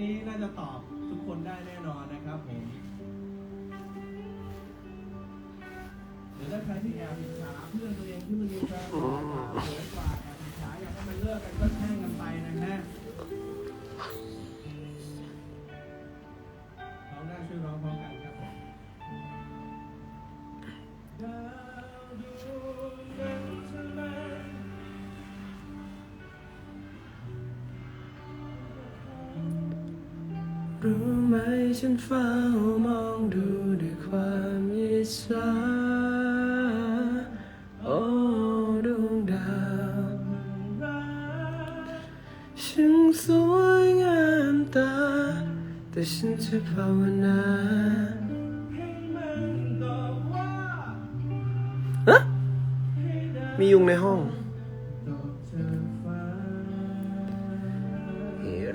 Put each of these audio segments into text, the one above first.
นี้น่าจะตอบทุกคนได้แน่นอนนะครับผมหรือถ้าใครที่แอบอิจฉาเพื่อนตัวเองที่มันมีแฟนหล่อกว่าสวยกว่าแอบอิจฉาอยากให้มันเลิกกันก็แช่งกันไปนะฮะเราหน้าช่วยร้องพร้อมกัน รู้ไหมฉันเฝ้ามองดูด้วยความอิจฉาโอ้ดวงดาวช่างสวยงามตา แต่ฉันจะภาวนาให้มันตอบว่าฮะมียุงในห้อง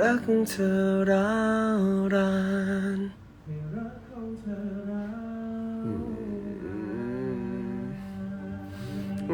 รักของเธอร้าวรานให้รักของเธอร้าว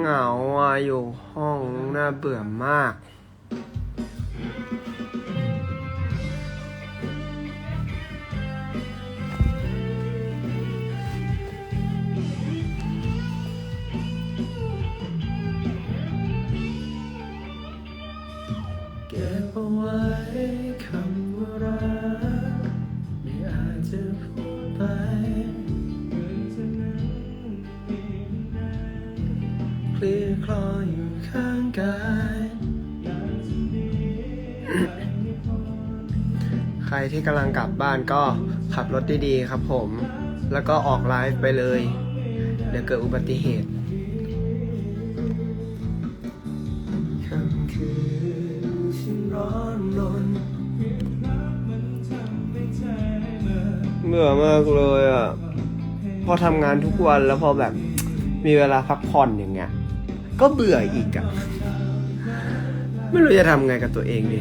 เหงาอะอยู่ห้องน่าเบื่อมาก ที่กำลังกลับบ้านก็ขับรถดีๆครับผม แล้วก็ออกไลฟ์ไปเลย เดี๋ยวเกิดอุบัติเหตุค่ำคืนฉันร้อนรนมันทำให้ใจเมื่อเบื่อมากเลยอะ พอทำงานทุกวันแล้วพอแบบมีเวลาพักผ่อนอย่างเงี้ย ก็เบื่ออีกอะ ไม่รู้จะทำไงกับตัวเองดี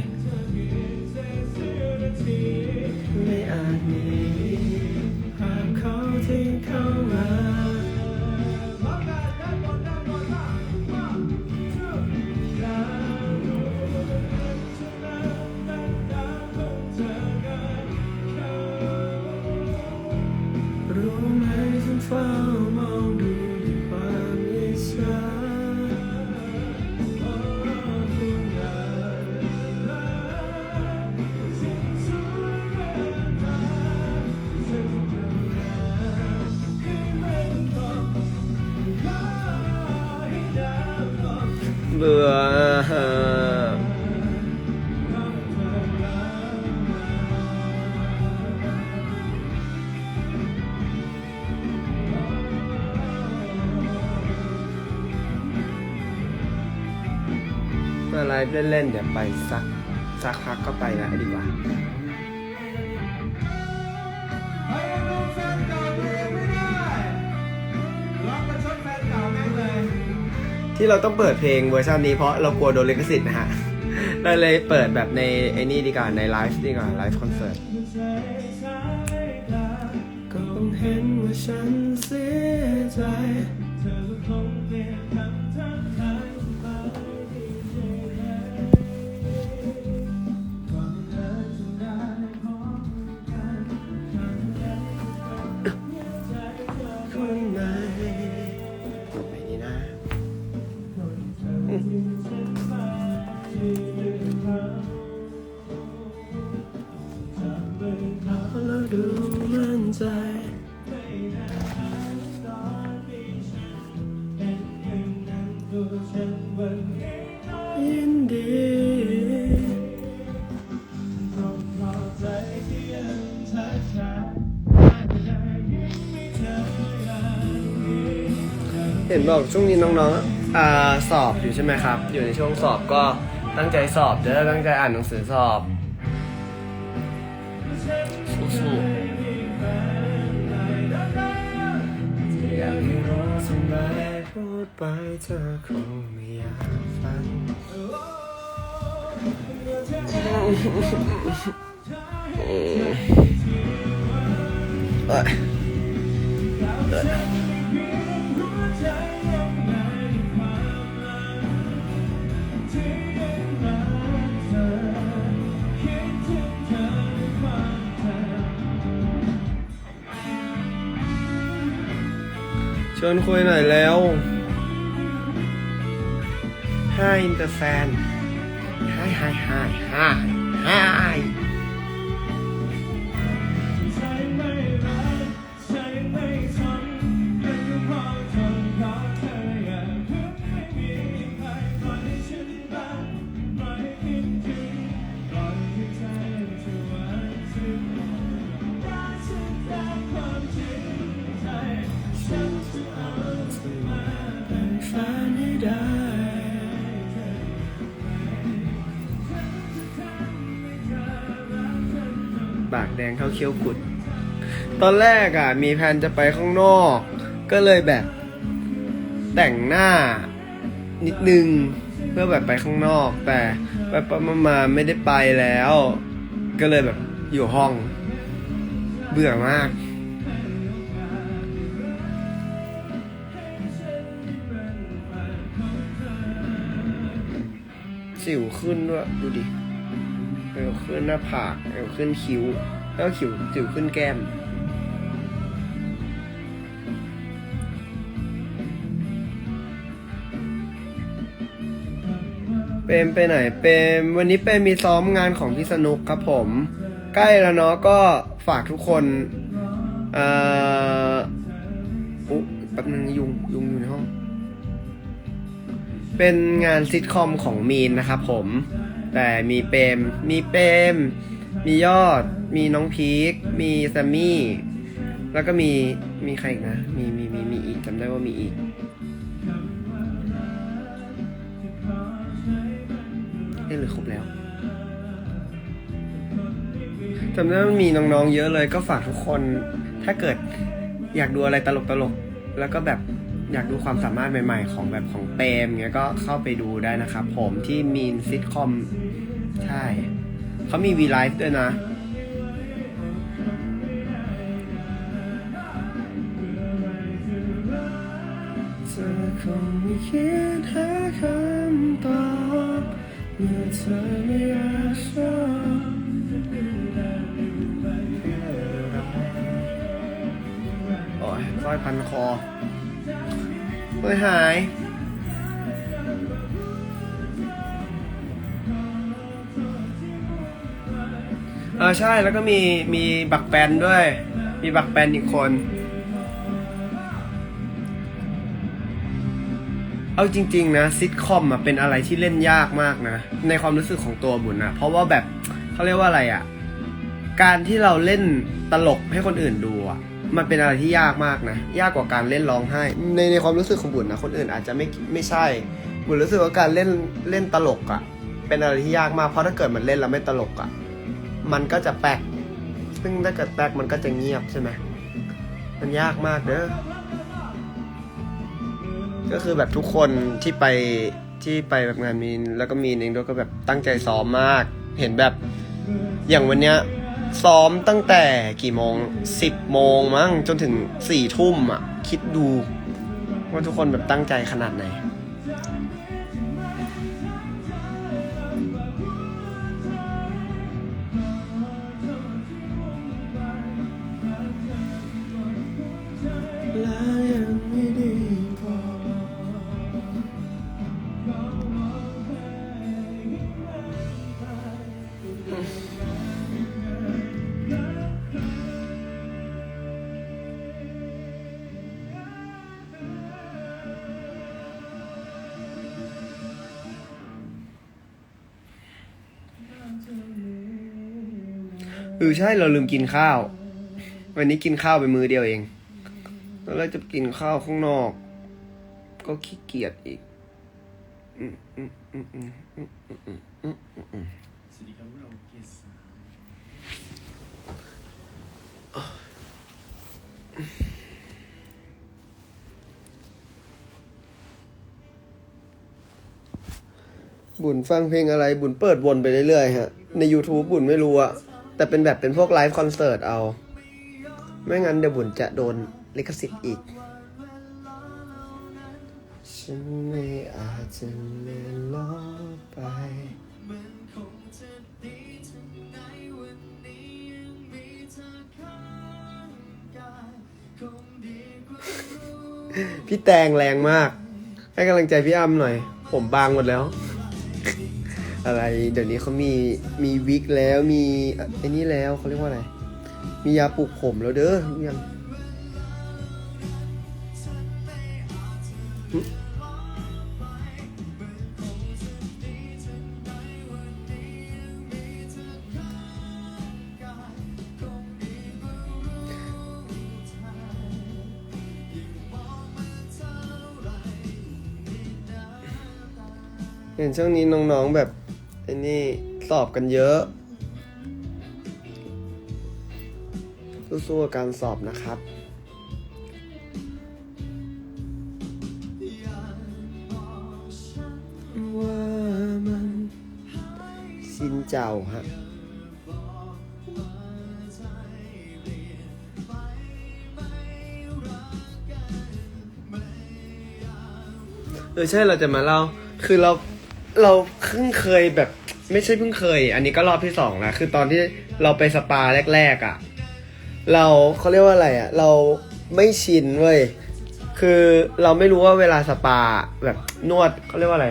ฟ์เล่นๆเดี๋ยวไปสักสักพักก็ไปแล้วดีกว่าที่เราต้องเปิดเพลงเวอร์ชันนี้เพราะเรากลัวโดนลิขสิทธิ์นะฮะ เราเลยเปิดแบบในไอ้นี่ดีกว่าในไลฟ์ดีกว่าไลฟ์คอนเสิร์ตก็คงเห็นว่าฉันเสียใจ นบอกช่วงนี้น้องๆอ่าสอบอยู่ใช่ไหมครับ อยู่ในช่วงสอบก็ตั้งใจสอบเด้อตั้งใจอ่านหนังสือสอบสู้ๆอยากให้รู้ทำไมพูดไปเธอคงไม่อยากฟังเอ้ยเอ้ ชวนคุยหน่อยแล้ว Hi Inter Fan Hi Hi Hi Hi Hi แดงเข้าเคี้ยวกุด ตอนแรกอะ มีแผนจะไปข้างนอก ก็เลยแบบ แต่งหน้านิดนึงเพื่อแบบไปข้างนอก แต่ไปไปมามาไม่ได้ไปแล้ว ก็เลยแบบอยู่ห้อง เบื่อมาก สิวขึ้นด้วย ดูดิเอวขึ้นหน้าผากเอวขึ้นคิ้ว แล้วก็ขิวสิวขึ้นแก้ม เปมไปไหน เปมวันนี้เปมมีซ้อมงานของพี่สนุกครับผม ใกล้แล้วเนาะก็ฝากทุกคนเอ่ออุ๊ยแป๊บนึงยุงยุงอยู่ในห้อง เป็นงานซิทคอมของมีนนะครับผม แต่มีเปมมีเปมมียอด มีน้องพีค มีแซมมี่ แล้วก็มี มีใครอีกนะ มีมีมีมีอีกจำได้ว่ามีอีก เอ๊ะหรือครบแล้วจำได้ว่ามีน้องๆเยอะเลยก็ฝากทุกคน ถ้าเกิดอยากดูอะไรตลกๆแล้วก็แบบอยากดูความสามารถใหม่ๆ ของแบบของเปมเงี้ยก็เข้าไปดูได้นะครับผมที่มีนซิทคอม ใช่ เขามีวีไลฟ์ด้วยนะ เธอคงไม่คิดหาคำตอบเมื่อเธอไม่อาจชอบโอ้ยสร้อยพันคอเฮ้ยหายเออใช่แล้วก็มีมีบักแปนด้วย มีบักแปนอีกคน เอาจริง ๆ นะซิทคอมอะเป็นอะไรที่เล่นยากมากนะ ในความรู้สึกของตัวบุญนะเพราะว่าแบบเขาเรียกว่าอะไรอะการที่เราเล่นตลกให้คนอื่นดูอะมันเป็นอะไรที่ยากมากนะ ยากกว่าการเล่นร้องไห้ ในในความรู้สึกของบุญนะคนอื่นอาจจะไม่ไม่ใช่ บุญรู้สึกว่าการเล่นเล่นตลกอะเป็นอะไรที่ยากมากเพราะถ้าเกิดมันเล่นแล้วไม่ตลกอะมันก็จะแปลกซึ่งถ้าเกิดแปลกมันก็จะเงียบใช่ไหมมันยากมากเด้อ ก็คือแบบทุกคนที่ไปที่ไปแบบงานมีนแล้วก็มีนเองด้วยก็แบบตั้งใจซ้อมมาก เห็นแบบอย่างวันเนี้ยซ้อมตั้งแต่กี่โมงสิบโมงมั้งจนถึงสี่ทุ่มอะ คิดดูว่าทุกคนแบบตั้งใจขนาดไหน เออใช่เราลืมกินข้าว วันนี้กินข้าวไปมือเดียวเอง แล้วจะกินข้าวข้างนอก ก็ขี้เกียจอีกบุญฟังเพลงอะไรบุญเปิดวนไปเรื่อยๆฮะ ใน YouTube บุญไม่รู้อะ แต่เป็นแบบเป็นพวกไลฟ์คอนเสิร์ตเอา ไม่งั้นเดี๋ยวบุญจะโดนลิขสิทธิ์อีก ฉันไม่อาจจะเลือนลบไปพี่แตงแรงมาก ให้กำลังใจพี่อ้ำหน่อย ผมบางหมดแล้ว อะไร เดี๋ยวนี้เขามีมีวิกแล้วมีไอ้นี่แล้วเขาเรียกว่าอะไรมียาปลูกผมแล้วเด้อยังเห็นช่วงนี้น้องๆแบบ อ้นี่สอบกันเยอะสู้ๆกับการสอบนะครับ ว่ามันสินเจ้าฮะเออใช่เราจะมาเล่า คือเราเราเพิ่งเคยแบบ ไม่ใช่เพิ่งเคย อันนี้ก็รอบที่สองแล้วคือตอนที่เราไปสปาแรกๆอะ่ะ เราเขาเรียกว่าอะไรอะ่ะ เราไม่ชินเว้ยคือเราไม่รู้ว่าเวลาสปาแบบนวดเขาเรียกว่าอะไร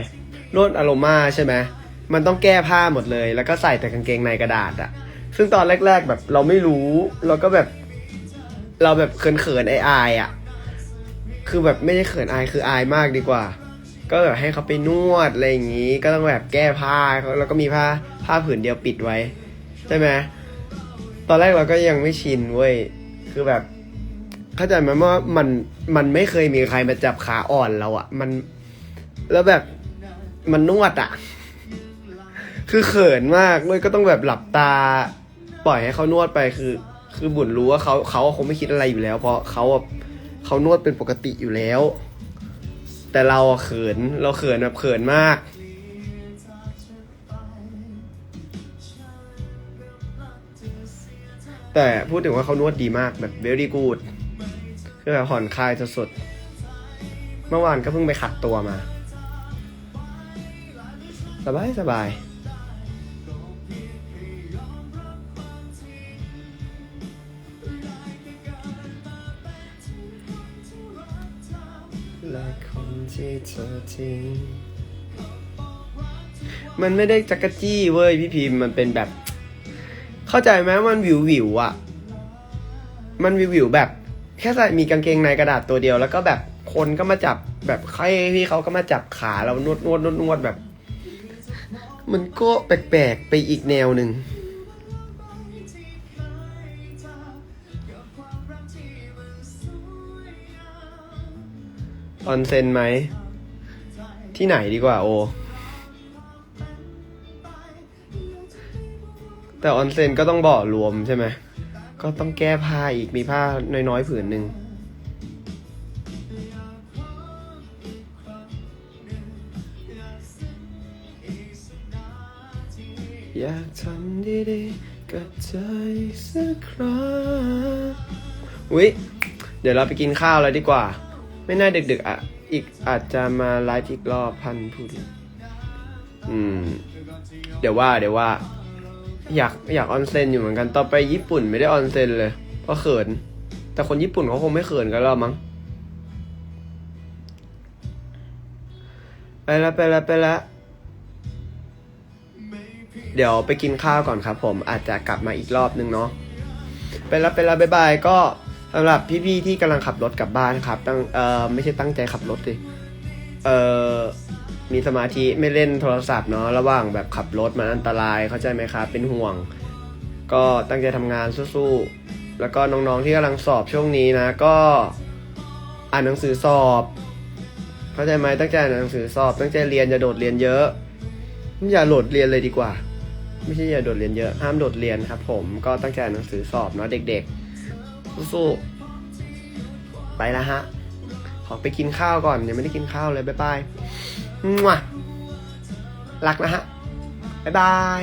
นวดอโรมาใช่ไหมมันต้องแก้ผ้าหมดเลย แล้วก็ใส่แต่กางเกงในกระดาษอะ่ะซึ่งตอนแรก ๆ แบบเราไม่รู้เราก็แบบ เราแบบเขินๆอายๆอะคือแบบไม่ได้เขินอายคืออายมากดีกว่า ก็แบบให้เขาไปนวดอะไรอย่างนี้ ก็ต้องแบบแก้ผ้าแล้วก็มีผ้าผ้าผืนเดียวปิดไว้ใช่ไหมตอนแรกเราก็ยังไม่ชินเว้ยคือแบบ เข้าใจไหมว่ามันมันไม่เคยมีใครมาจับขาอ่อนเราอะมัน แล้วแบบมันนวดอะคือเขินมากเลยก็ต้องแบบหลับตา ปล่อยให้เขานวดไปคือ คือบุญรู้ว่าเขาเขาคงไม่คิดอะไรอยู่แล้ว เพราะเขาเขานวดเป็นปกติอยู่แล้ว แต่เราเขินเราเขินแบบเขินมาก แต่พูดถึงว่าเขานวดดีมากแบบ very good คือแบบผ่อนคลายสุดๆเมื่อวานก็เพิ่งไปขัดตัวมา สบายสบาย ที่เธอทิ้งมันไม่ได้จักรจี้เว้ยพี่พิมพ์มันเป็นแบบ เข้าใจไหมมันวิววิวอะมันวิววิวแบบ แค่ใส่มีกางเกงในกระดาษตัวเดียว แล้วก็แบบคนก็มาจับแบบใครพี่เขาก็มาจับขาเรานวดนวดนวดนวดแบบ มันก็แปลกๆไปอีกแนวหนึ่ง ออนเซ็นไหม ที่ไหนดีกว่าโอ แต่ออนเซ็นก็ต้องบ่อรวมใช่ไหม ก็ต้องแก้ผ้าอีกมีผ้าน้อยๆผืนหนึ่งอยากทำดีๆกับใจสักครั้งอุ๊ยเดี๋ยวเราไปกินข้าวแล้วดีกว่า ไม่น่าดึกๆอะ อีกอาจจะมาไลฟ์อีกรอบพันพูดอืม เดี๋ยวว่าเดี๋ยวว่า อยากอยากออนเซนอยู่เหมือนกัน ต่อไปญี่ปุ่นไม่ได้ออนเซนเลยเพราะเขิน แต่คนญี่ปุ่นเขาคงไม่เขินกันแล้วมั้ง ไปละไปละไปละเดี๋ยวไปกินข้าวก่อนครับผมอาจจะกลับมาอีกรอบนึงเนาะไปละไปละบายบายก็ สำหรับพี่ๆที่กำลังขับรถกลับบ้านครับตั้งเออไม่ใช่ตั้งใจขับรถดิเออมีสมาธิไม่เล่นโทรศัพท์เนาะระหว่างแบบขับรถมันอันตรายเข้าใจไหมครับ เป็นห่วง ก็ตั้งใจทำงานสู้ๆแล้วก็น้องๆที่กำลังสอบช่วงนี้นะ ก็อ่านหนังสือสอบ เข้าใจไหมตั้งใจอ่านหนังสือสอบ ตั้งใจเรียนอย่าโดดเรียนเยอะ อย่าโหลดเรียนเลยดีกว่า ไม่ใช่อย่าโดดเรียนเยอะห้ามโดดเรียนครับ ผมก็ตั้งใจอ่านหนังสือสอบเนาะเด็ก ๆ สู้ๆไปแล้วฮะ ขอไปกินข้าวก่อนยังไม่ได้กินข้าวเลย บ๊ายบายมั่วรักนะฮะ บ๊ายบาย